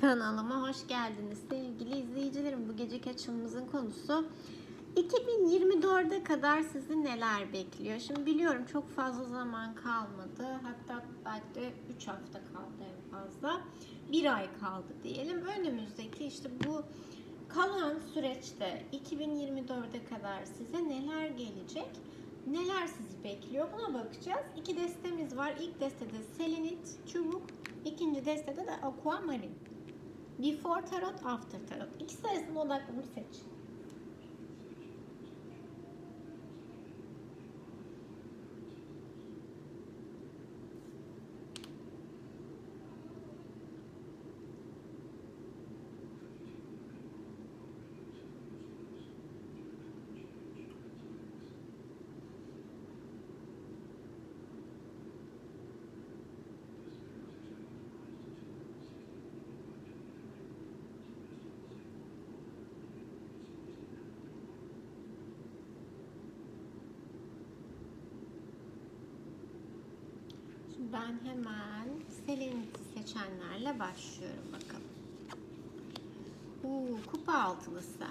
Kanalıma hoş geldiniz sevgili izleyicilerim. Bu geceki açılımımızın konusu 2024'e kadar sizi neler bekliyor? Şimdi biliyorum çok fazla zaman kalmadı. Hatta belki de 3 hafta kaldı en fazla. Bir ay kaldı diyelim. Önümüzdeki işte bu kalan süreçte 2024'e kadar size neler gelecek? Neler sizi bekliyor? Buna bakacağız. İki destemiz var. İlk destede selenit, çubuk. İkinci destede de aquamarine. Before tarot, after tarot. İkisi arasında odaklanıp seç. Şimdi ben hemen seleniti seçenlerle başlıyorum bakalım. Oo, kupa altılısı.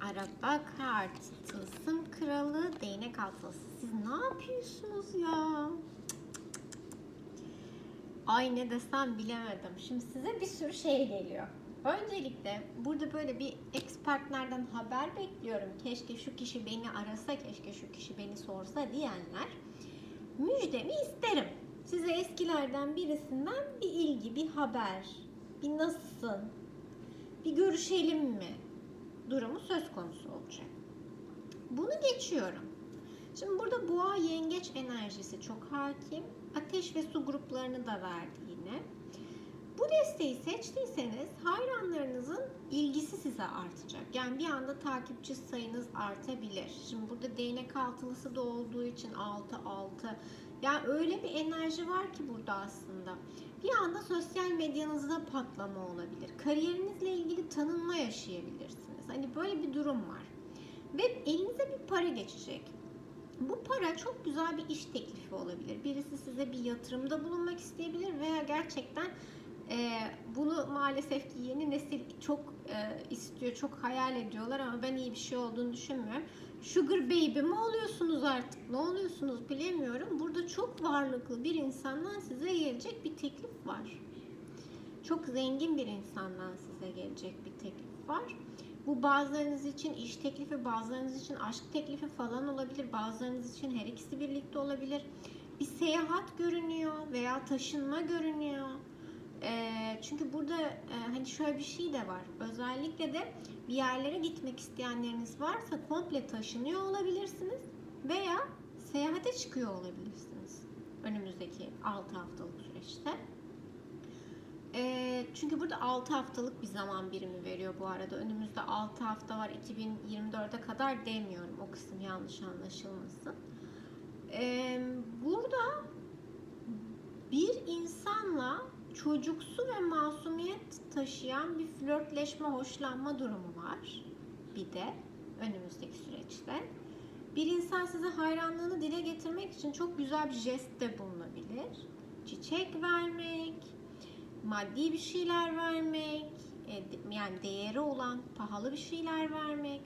Araba kart, tılsım kralı, değnek altılısı. Siz ne yapıyorsunuz ya? Ay ne desem bilemedim. Şimdi size bir sürü şey geliyor. Öncelikle burada böyle bir ex haber bekliyorum. Keşke şu kişi beni arasa, keşke şu kişi beni sorsa diyenler müjdemi isterim. Size eskilerden birisinden bir ilgi, bir haber, bir nasılsın, bir görüşelim mi durumu söz konusu olacak. Bunu geçiyorum. Şimdi burada boğa yengeç enerjisi çok hakim. Ateş ve su gruplarını da verdi yine. Bu desteği seçtiyseniz hayranlarınızın ilgisi size artacak. Yani bir anda takipçi sayınız artabilir. Şimdi burada değnek altılısı da olduğu için 6 6. Yani öyle bir enerji var ki burada aslında. Bir anda sosyal medyanızda patlama olabilir. Kariyerinizle ilgili tanınma yaşayabilirsiniz. Hani böyle bir durum var. Ve elinize bir para geçecek. Bu para çok güzel bir iş teklifi olabilir. Birisi size bir yatırımda bulunmak isteyebilir veya gerçekten e, bunu maalesef ki yeni nesil çok e, istiyor, çok hayal ediyorlar ama ben iyi bir şey olduğunu düşünmüyorum. Sugar baby mi oluyorsunuz artık? Ne oluyorsunuz bilemiyorum. Burada çok varlıklı bir insandan size gelecek bir teklif var. Çok zengin bir insandan size gelecek bir teklif var. Bu bazılarınız için iş teklifi, bazılarınız için aşk teklifi falan olabilir. Bazılarınız için her ikisi birlikte olabilir. Bir seyahat görünüyor veya taşınma görünüyor. Ee, çünkü burada e, hani şöyle bir şey de var. Özellikle de bir yerlere gitmek isteyenleriniz varsa komple taşınıyor olabilirsiniz veya seyahate çıkıyor olabilirsiniz önümüzdeki 6 haftalık süreçte. Ee, çünkü burada 6 haftalık bir zaman birimi veriyor bu arada. Önümüzde 6 hafta var 2024'e kadar demiyorum. O kısım yanlış anlaşılmasın. Ee, burada bir insanla çocuksu ve masumiyet taşıyan bir flörtleşme, hoşlanma durumu var. Bir de önümüzdeki süreçte. Bir insan size hayranlığını dile getirmek için çok güzel bir jestte bulunabilir. Çiçek vermek, maddi bir şeyler vermek, e, yani değeri olan pahalı bir şeyler vermek.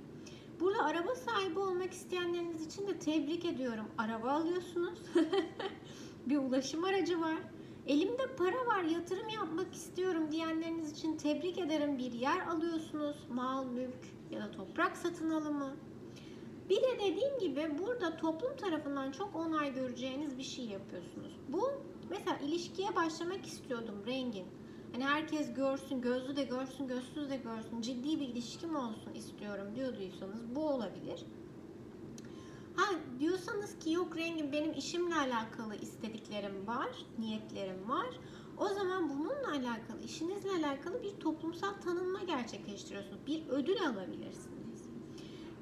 Burada araba sahibi olmak isteyenleriniz için de tebrik ediyorum. Araba alıyorsunuz. bir ulaşım aracı var. Elimde para var, yatırım yapmak istiyorum diyenleriniz için tebrik ederim. Bir yer alıyorsunuz, mal, mülk ya da toprak satın alımı. Bir de dediğim gibi burada toplum tarafından çok onay göreceğiniz bir şey yapıyorsunuz. Bu mesela ilişkiye başlamak istiyordum rengin. Hani herkes görsün, gözlü de görsün, gözsüz de görsün, ciddi bir ilişkim olsun istiyorum diyorduysanız bu olabilir. Ha diyorsanız ki yok rengim benim işimle alakalı istediklerim var, niyetlerim var. O zaman bununla alakalı, işinizle alakalı bir toplumsal tanınma gerçekleştiriyorsunuz. Bir ödül alabilirsiniz.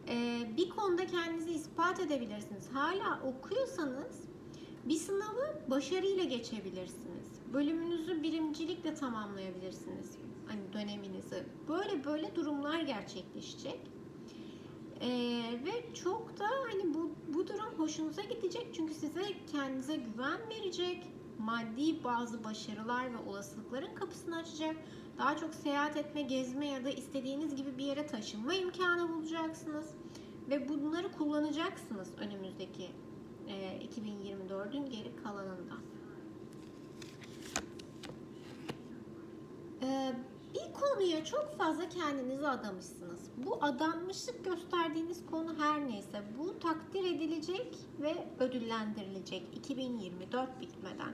Ee, bir konuda kendinizi ispat edebilirsiniz. Hala okuyorsanız bir sınavı başarıyla geçebilirsiniz. Bölümünüzü birimcilikle tamamlayabilirsiniz. Hani döneminizi. Böyle böyle durumlar gerçekleşecek. Ee, ve çok da hani bu, bu durum hoşunuza gidecek çünkü size kendinize güven verecek, maddi bazı başarılar ve olasılıkların kapısını açacak. Daha çok seyahat etme, gezme ya da istediğiniz gibi bir yere taşınma imkanı bulacaksınız. Ve bunları kullanacaksınız önümüzdeki e, 2024'ün geri kalanında. Ee, bir konuya çok fazla kendinizi adamışsınız. Bu adanmışlık gösterdiğiniz konu her neyse bu takdir edilecek ve ödüllendirilecek 2024 bitmeden.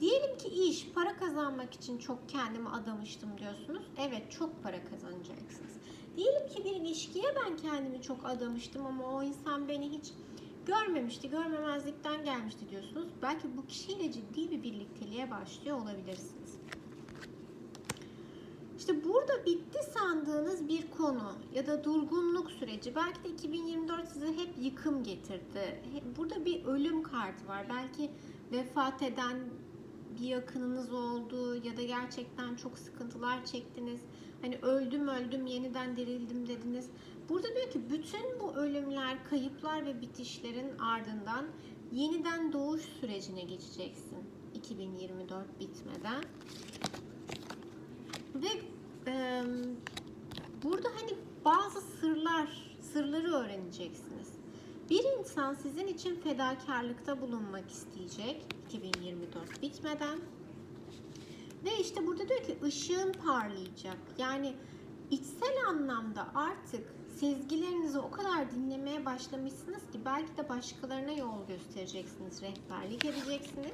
Diyelim ki iş, para kazanmak için çok kendimi adamıştım diyorsunuz. Evet çok para kazanacaksınız. Diyelim ki bir ilişkiye ben kendimi çok adamıştım ama o insan beni hiç görmemişti, görmemezlikten gelmişti diyorsunuz. Belki bu kişiyle ciddi bir birlikteliğe başlıyor olabilirsiniz. İşte burada bitti sandığınız bir konu ya da durgunluk süreci belki de 2024 size hep yıkım getirdi. Burada bir ölüm kartı var. Belki vefat eden bir yakınınız oldu ya da gerçekten çok sıkıntılar çektiniz. Hani öldüm öldüm yeniden dirildim dediniz. Burada diyor ki bütün bu ölümler, kayıplar ve bitişlerin ardından yeniden doğuş sürecine geçeceksin 2024 bitmeden. Ve e, burada hani bazı sırlar, sırları öğreneceksiniz. Bir insan sizin için fedakarlıkta bulunmak isteyecek 2024 bitmeden. Ve işte burada diyor ki ışığın parlayacak. Yani içsel anlamda artık sezgilerinizi o kadar dinlemeye başlamışsınız ki belki de başkalarına yol göstereceksiniz, rehberlik edeceksiniz.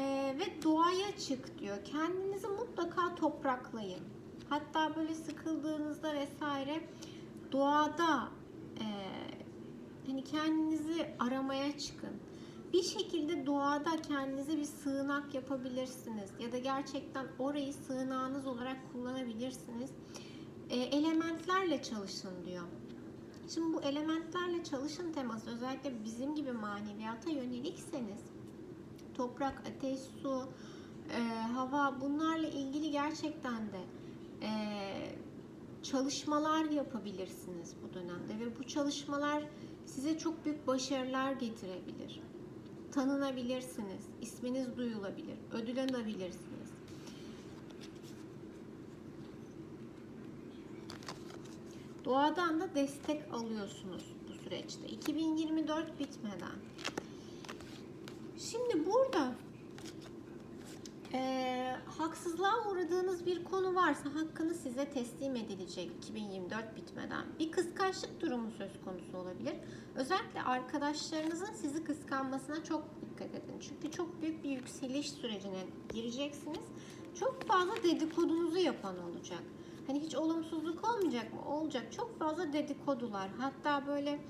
Ee, ve doğaya çık diyor. Kendinizi mutlaka topraklayın. Hatta böyle sıkıldığınızda vesaire doğada e, hani kendinizi aramaya çıkın. Bir şekilde doğada kendinize bir sığınak yapabilirsiniz ya da gerçekten orayı sığınağınız olarak kullanabilirsiniz. E, elementlerle çalışın diyor. Şimdi bu elementlerle çalışın teması özellikle bizim gibi maneviyata yönelikseniz toprak, ateş, su, e, hava bunlarla ilgili gerçekten de e, çalışmalar yapabilirsiniz bu dönemde ve bu çalışmalar size çok büyük başarılar getirebilir. Tanınabilirsiniz, isminiz duyulabilir, ödül alabilirsiniz. Doğadan da destek alıyorsunuz bu süreçte. 2024 bitmeden. Şimdi burada eee, haksızlığa uğradığınız bir konu varsa hakkını size teslim edilecek 2024 bitmeden. Bir kıskançlık durumu söz konusu olabilir. Özellikle arkadaşlarınızın sizi kıskanmasına çok dikkat edin. Çünkü çok büyük bir yükseliş sürecine gireceksiniz. Çok fazla dedikodunuzu yapan olacak. Hani hiç olumsuzluk olmayacak mı? Olacak. Çok fazla dedikodular. Hatta böyle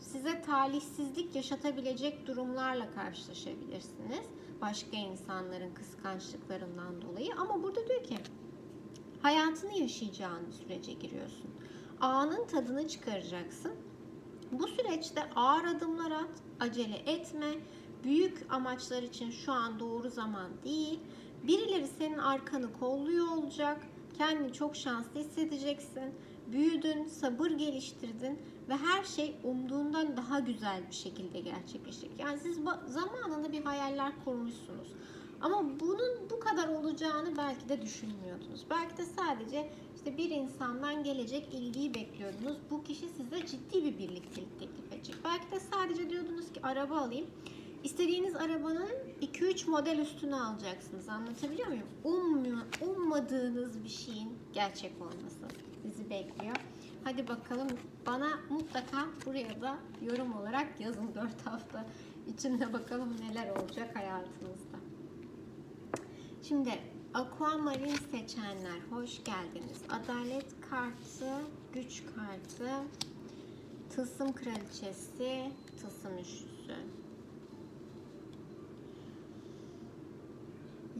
size talihsizlik yaşatabilecek durumlarla karşılaşabilirsiniz. Başka insanların kıskançlıklarından dolayı. Ama burada diyor ki hayatını yaşayacağın sürece giriyorsun. Anın tadını çıkaracaksın. Bu süreçte ağır adımlar at, acele etme. Büyük amaçlar için şu an doğru zaman değil. Birileri senin arkanı kolluyor olacak. Kendini çok şanslı hissedeceksin. Büyüdün, sabır geliştirdin ve her şey umduğundan daha güzel bir şekilde gerçekleşecek. Yani siz zamanında bir hayaller kurmuşsunuz. Ama bunun bu kadar olacağını belki de düşünmüyordunuz. Belki de sadece işte bir insandan gelecek ilgiyi bekliyordunuz. Bu kişi size ciddi bir birliktelik teklif edecek. Belki de sadece diyordunuz ki araba alayım. İstediğiniz arabanın 2-3 model üstüne alacaksınız. Anlatabiliyor muyum? Ummu- ummadığınız bir şeyin gerçek olması sizi bekliyor. Hadi bakalım bana mutlaka buraya da yorum olarak yazın 4 hafta içinde bakalım neler olacak hayatınızda. Şimdi Aquamarine seçenler hoş geldiniz. Adalet kartı, güç kartı, tılsım kraliçesi, tılsım üçlüsü.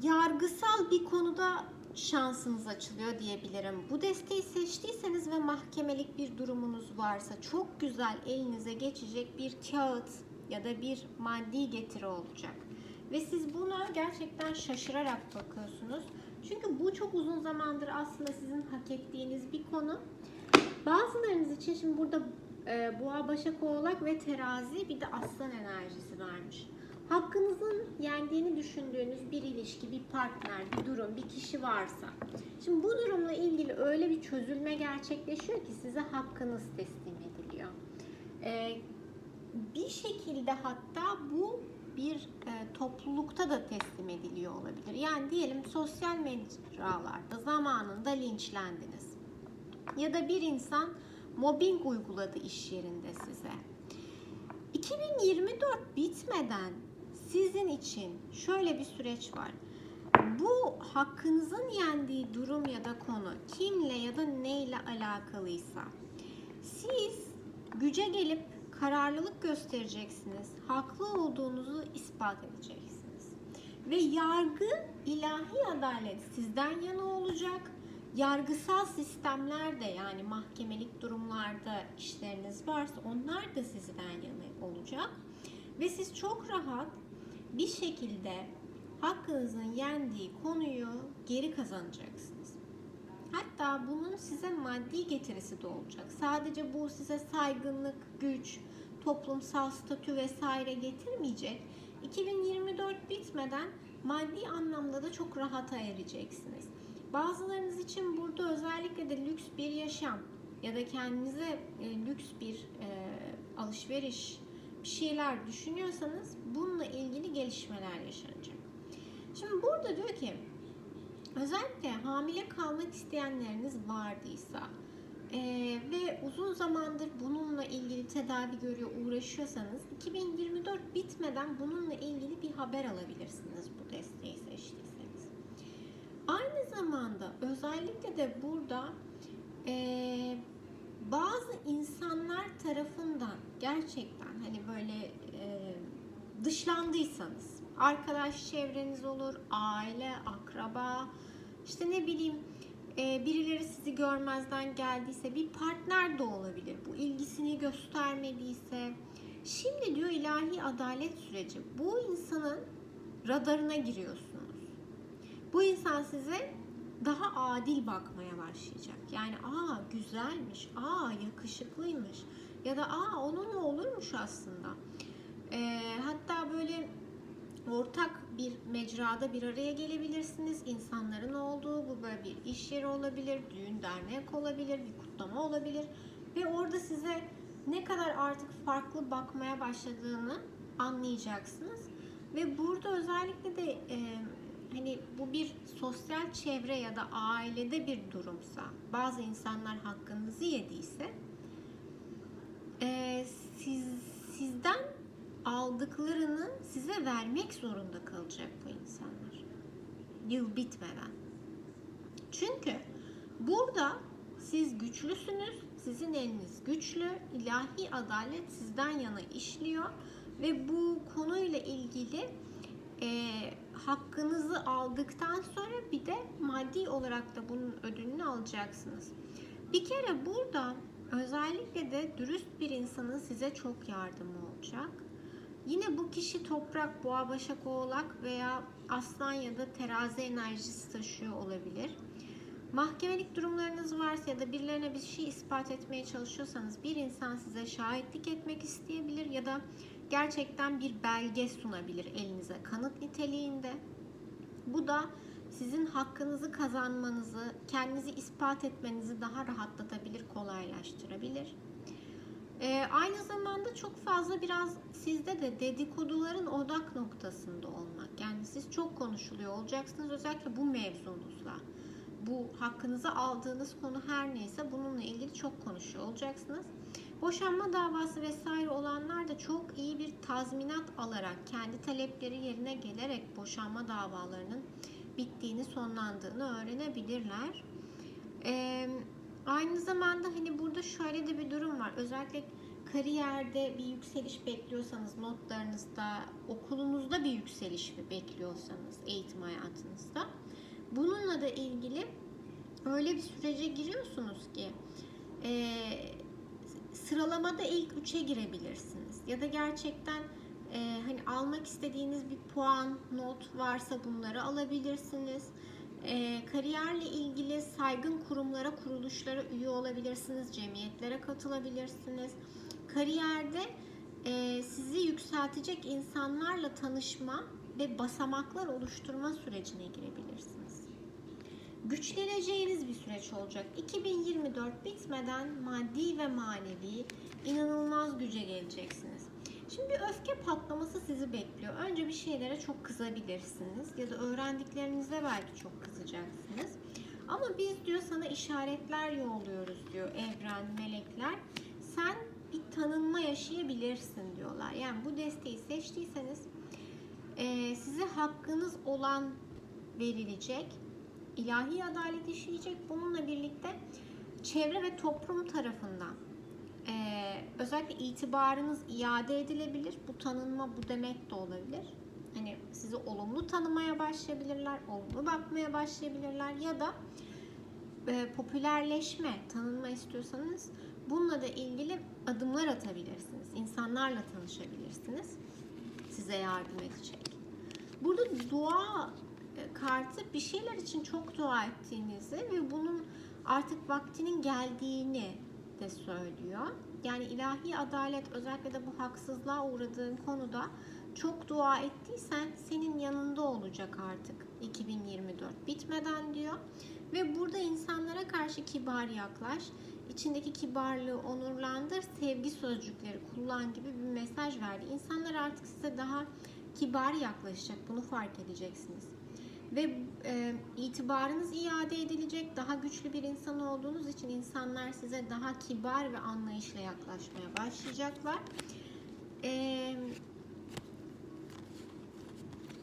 Yargısal bir konuda şansınız açılıyor diyebilirim. Bu desteği seçtiyseniz ve mahkemelik bir durumunuz varsa çok güzel elinize geçecek bir kağıt ya da bir maddi getiri olacak. Ve siz buna gerçekten şaşırarak bakıyorsunuz. Çünkü bu çok uzun zamandır aslında sizin hak ettiğiniz bir konu. Bazılarınız için şimdi burada e, boğa, başak, oğlak ve terazi bir de aslan enerjisi vermiş. Hakkınızın yendiğini düşündüğünüz bir ilişki, bir partner, bir durum, bir kişi varsa. Şimdi bu durumla ilgili öyle bir çözülme gerçekleşiyor ki size hakkınız teslim ediliyor. Ee, bir şekilde hatta bu bir e, toplulukta da teslim ediliyor olabilir. Yani diyelim sosyal mecralarda zamanında linçlendiniz. Ya da bir insan mobbing uyguladı iş yerinde size. 2024 bitmeden sizin için şöyle bir süreç var. Bu hakkınızın yendiği durum ya da konu kimle ya da neyle alakalıysa siz güce gelip kararlılık göstereceksiniz. Haklı olduğunuzu ispat edeceksiniz. Ve yargı ilahi adalet sizden yana olacak. Yargısal sistemlerde yani mahkemelik durumlarda işleriniz varsa onlar da sizden yana olacak. Ve siz çok rahat bir şekilde hakkınızın yendiği konuyu geri kazanacaksınız. Hatta bunun size maddi getirisi de olacak. Sadece bu size saygınlık, güç, toplumsal statü vesaire getirmeyecek. 2024 bitmeden maddi anlamda da çok rahat ereceksiniz. Bazılarınız için burada özellikle de lüks bir yaşam ya da kendinize e, lüks bir e, alışveriş bir şeyler düşünüyorsanız bununla ilgili gelişmeler yaşanacak. Şimdi burada diyor ki özellikle hamile kalmak isteyenleriniz vardıysa e, ve uzun zamandır bununla ilgili tedavi görüyor uğraşıyorsanız 2024 bitmeden bununla ilgili bir haber alabilirsiniz bu desteği seçtiyseniz. Aynı zamanda özellikle de burada e, bazı insanlar tarafından gerçekten hani böyle e, dışlandıysanız arkadaş çevreniz olur, aile, akraba, işte ne bileyim e, birileri sizi görmezden geldiyse bir partner de olabilir. Bu ilgisini göstermediyse. Şimdi diyor ilahi adalet süreci. Bu insanın radarına giriyorsunuz. Bu insan size daha adil bakmaya başlayacak. Yani aa güzelmiş, aa yakışıklıymış ya da aa onun olurmuş aslında. Ee, hatta böyle ortak bir mecrada bir araya gelebilirsiniz. İnsanların olduğu bu böyle bir iş yeri olabilir, düğün dernek olabilir, bir kutlama olabilir ve orada size ne kadar artık farklı bakmaya başladığını anlayacaksınız. Ve burada özellikle de e, hani bu bir sosyal çevre ya da ailede bir durumsa, bazı insanlar hakkınızı yediyse e, siz sizden aldıklarını size vermek zorunda kalacak bu insanlar. Yıl bitmeden. Çünkü burada siz güçlüsünüz, sizin eliniz güçlü, ilahi adalet sizden yana işliyor ve bu konuyla ilgili e, hakkınızı aldıktan sonra bir de maddi olarak da bunun ödülünü alacaksınız. Bir kere burada özellikle de dürüst bir insanın size çok yardımı olacak. Yine bu kişi toprak, boğa, başak, oğlak veya aslan ya da terazi enerjisi taşıyor olabilir. Mahkemelik durumlarınız varsa ya da birilerine bir şey ispat etmeye çalışıyorsanız bir insan size şahitlik etmek isteyebilir ya da gerçekten bir belge sunabilir elinize kanıt niteliğinde. Bu da sizin hakkınızı kazanmanızı, kendinizi ispat etmenizi daha rahatlatabilir, kolaylaştırabilir. Ee, aynı zamanda çok fazla biraz sizde de dedikoduların odak noktasında olmak. Yani siz çok konuşuluyor olacaksınız özellikle bu mevzunuzla. Bu hakkınızı aldığınız konu her neyse bununla ilgili çok konuşuyor olacaksınız. Boşanma davası vesaire olanlar da çok iyi bir tazminat alarak kendi talepleri yerine gelerek boşanma davalarının bittiğini, sonlandığını öğrenebilirler. Ee, aynı zamanda hani burada şöyle de bir durum var. Özellikle kariyerde bir yükseliş bekliyorsanız notlarınızda, okulunuzda bir yükseliş bekliyorsanız eğitim hayatınızda bununla da ilgili öyle bir sürece giriyorsunuz ki e, sıralamada ilk üçe girebilirsiniz ya da gerçekten e, hani almak istediğiniz bir puan, not varsa bunları alabilirsiniz. E, kariyerle ilgili saygın kurumlara, kuruluşlara üye olabilirsiniz, cemiyetlere katılabilirsiniz. Kariyerde e, sizi yükseltecek insanlarla tanışma ve basamaklar oluşturma sürecine girebilirsiniz. Güçleneceğiniz bir süreç olacak. 2024 bitmeden maddi ve manevi inanılmaz güce geleceksiniz. Şimdi bir öfke patlaması sizi bekliyor. Önce bir şeylere çok kızabilirsiniz ya da öğrendiklerinize belki çok kızacaksınız. Ama biz diyor sana işaretler yolluyoruz diyor evren, melekler. Sen bir tanınma yaşayabilirsin diyorlar. Yani bu desteği seçtiyseniz e, size hakkınız olan verilecek. ilahi adalet işleyecek. Bununla birlikte çevre ve toplum tarafından özellikle itibarınız iade edilebilir. Bu tanınma bu demek de olabilir. Hani sizi olumlu tanımaya başlayabilirler, olumlu bakmaya başlayabilirler ya da e, popülerleşme, tanınma istiyorsanız bununla da ilgili adımlar atabilirsiniz. İnsanlarla tanışabilirsiniz. Size yardım edecek. Burada dua e, kartı bir şeyler için çok dua ettiğinizi ve bunun artık vaktinin geldiğini de söylüyor. Yani ilahi adalet özellikle de bu haksızlığa uğradığın konuda çok dua ettiysen senin yanında olacak artık 2024 bitmeden diyor. Ve burada insanlara karşı kibar yaklaş, içindeki kibarlığı onurlandır, sevgi sözcükleri kullan gibi bir mesaj verdi. İnsanlar artık size daha kibar yaklaşacak, bunu fark edeceksiniz. Ve e, itibarınız iade edilecek, daha güçlü bir insan olduğunuz için insanlar size daha kibar ve anlayışla yaklaşmaya başlayacaklar. Eee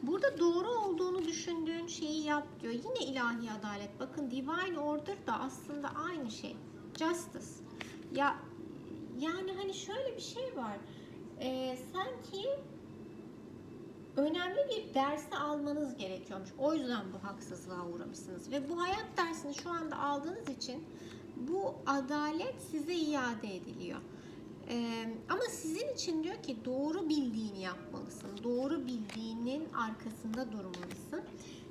Burada doğru olduğunu düşündüğün şeyi yap diyor. Yine ilahi adalet. Bakın divine order da aslında aynı şey. Justice. Ya yani hani şöyle bir şey var. Ee, sanki önemli bir dersi almanız gerekiyormuş. O yüzden bu haksızlığa uğramışsınız. Ve bu hayat dersini şu anda aldığınız için bu adalet size iade ediliyor. Ee, ama sizin için diyor ki doğru bildiğini yapmalısın. Doğru bildiğinin arkasında durmalısın.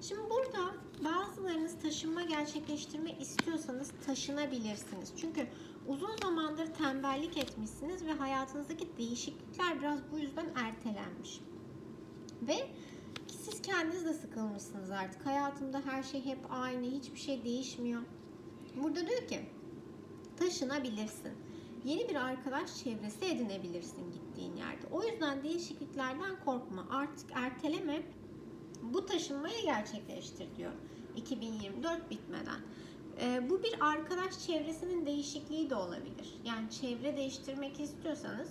Şimdi burada bazılarınız taşınma gerçekleştirme istiyorsanız taşınabilirsiniz. Çünkü uzun zamandır tembellik etmişsiniz ve hayatınızdaki değişiklikler biraz bu yüzden ertelenmiş. Ve siz kendiniz de sıkılmışsınız artık. Hayatımda her şey hep aynı, hiçbir şey değişmiyor. Burada diyor ki taşınabilirsin yeni bir arkadaş çevresi edinebilirsin gittiğin yerde. O yüzden değişikliklerden korkma. Artık erteleme. Bu taşınmayı gerçekleştir diyor. 2024 bitmeden. Ee, bu bir arkadaş çevresinin değişikliği de olabilir. Yani çevre değiştirmek istiyorsanız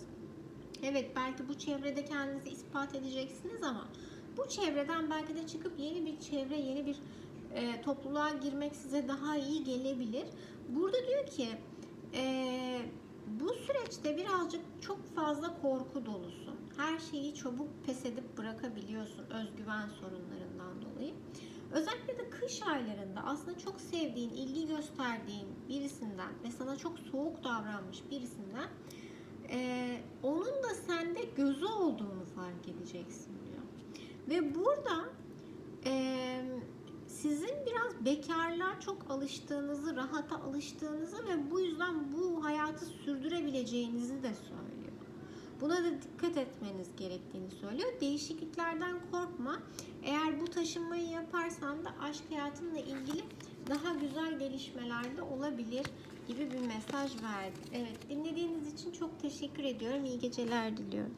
evet belki bu çevrede kendinizi ispat edeceksiniz ama bu çevreden belki de çıkıp yeni bir çevre, yeni bir e, topluluğa girmek size daha iyi gelebilir. Burada diyor ki e, bu süreçte birazcık çok fazla korku dolusun. Her şeyi çabuk pes edip bırakabiliyorsun özgüven sorunlarından dolayı. Özellikle de kış aylarında aslında çok sevdiğin, ilgi gösterdiğin birisinden ve sana çok soğuk davranmış birisinden e, onun da sende gözü olduğunu fark edeceksin diyor. Ve burada e, sizin biraz bekarlığa çok alıştığınızı, rahata alıştığınızı ve bu yüzden bu hayatı sürdürebileceğinizi de söylüyor. Buna da dikkat etmeniz gerektiğini söylüyor. Değişikliklerden korkma. Eğer bu taşınmayı yaparsan da aşk hayatınla ilgili daha güzel gelişmeler de olabilir gibi bir mesaj verdi. Evet dinlediğiniz için çok teşekkür ediyorum. İyi geceler diliyorum.